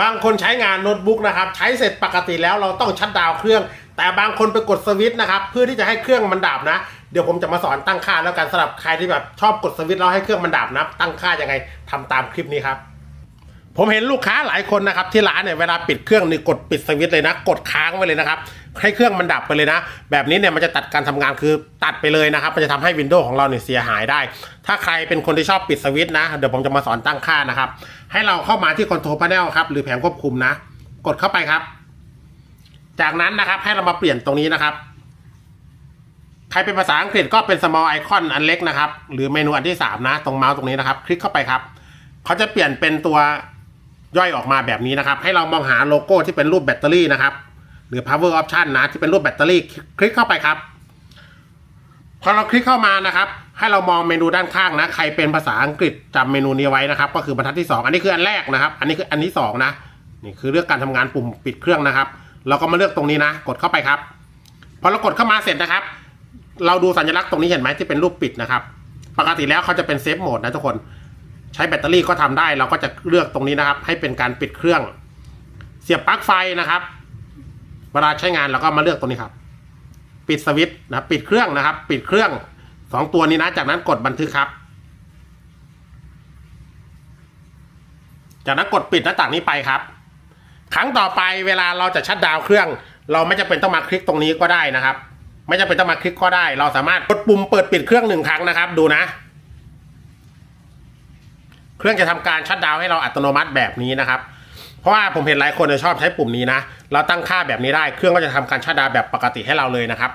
บางคนใช้งานโน้ตบุ๊กนะครับ ใช้เสร็จปกติแล้วเราต้องชัดดาวน์เครื่อง แต่บางคนไปกดสวิตช์นะครับ เพื่อที่จะให้เครื่องมันดับนะ เดี๋ยวผมจะมาสอนตั้งค่าแล้วกันสำหรับใครที่แบบชอบกดสวิตช์แล้วให้เครื่องมันดับนะ ตั้งค่ายังไงทำตามคลิปนี้ครับ ผมเห็นลูกค้าหลายคนนะครับที่ร้านเนี่ยเวลาปิดเครื่องนี่กดปิดสวิตช์เลยนะ กดค้างไว้เลยนะครับ ให้เครื่องมันดับไปเลยนะ แบบนี้เนี่ยมันจะตัดการทำงานคือตัดไปเลยนะครับ มันจะทำให้วินโดว์ของเราเนี่ยเสียหายได้ ถ้าใครเป็นคนที่ชอบปิดสวิตช์นะ เดี๋ยวผมจะมาสอนตั้งค่านะครับ ให้เราเข้ามาที่คอนโทรลพาเนลครับหรือแผงควบคุมนะ กดเข้าไปครับ จากนั้นนะครับให้เรามาเปลี่ยนตรงนี้นะครับใครเป็นภาษาอังกฤษก็เป็น small icon อันเล็กนะครับ หรือเมนูอันที่ 3 นะ ตรงเมาส์ตรงนี้นะครับ คลิกเข้าไปครับ เขาจะเปลี่ยนเป็นตัว ย่อยออกมาแบบนี้นะครับ ให้เรามองหาโลโก้ที่เป็นรูปแบตเตอรี่นะครับ หรือ power option นะที่เป็นรูปแบตเตอรี่คลิกเข้าไปครับ พอเราคลิกเข้ามานะครับ ให้เรามองเมนูด้านข้างนะ ใครเป็นภาษาอังกฤษจำเมนูนี้ไว้นะครับ ก็คือบรรทัดที่ 2 อันนี้คืออันแรกนะครับ อันนี้คืออันที่สองนะนี่คือเลือกการทำงานปุ่มปิดเครื่องนะครับ เราก็มาเลือกตรงนี้นะ กดเข้าไปครับพอเรากดเข้ามาเสร็จนะครับ เราดูสัญลักษณ์ตรงนี้เห็นไหมที่เป็นรูปปิดนะครับ ปกติแล้วเขาจะเป็นเซฟโหมดนะทุกคน ใช้แบตเตอรี่ก็ทำได้ เราก็จะเลือกตรงนี้นะครับ ให้เป็นการปิดเครื่อง เสียบปลั๊กไฟนะครับ เวลาใช้งานเราก็มาเลือกตรงนี้ครับ ปิดสวิตช์นะปิดเครื่องนะครับ ปิดเครื่องสองตัวนี้นะ จากนั้นกดบันทึกครับ จากนั้นกดปิดหน้าต่างนี้ไปครับ ครั้งต่อไปเวลาเราจะชัดดาวเครื่อง เราไม่จำเป็นต้องมาคลิกตรงนี้ก็ได้นะครับ ไม่จำเป็นต้องมาคลิกก็ได้ เราสามารถกดปุ่มเปิดปิดเครื่องหนึ่งครั้งนะครับ ดูนะ เครื่องจะทำการชัดดาวให้เราอัตโนมัติแบบนี้นะครับ เพราะว่าผมเห็นหลายคนชอบใช้ปุ่มนี้นะ เราตั้งค่าแบบนี้ได้ เครื่องก็จะทำการชัดดาวแบบปกติให้เราเลยนะครับ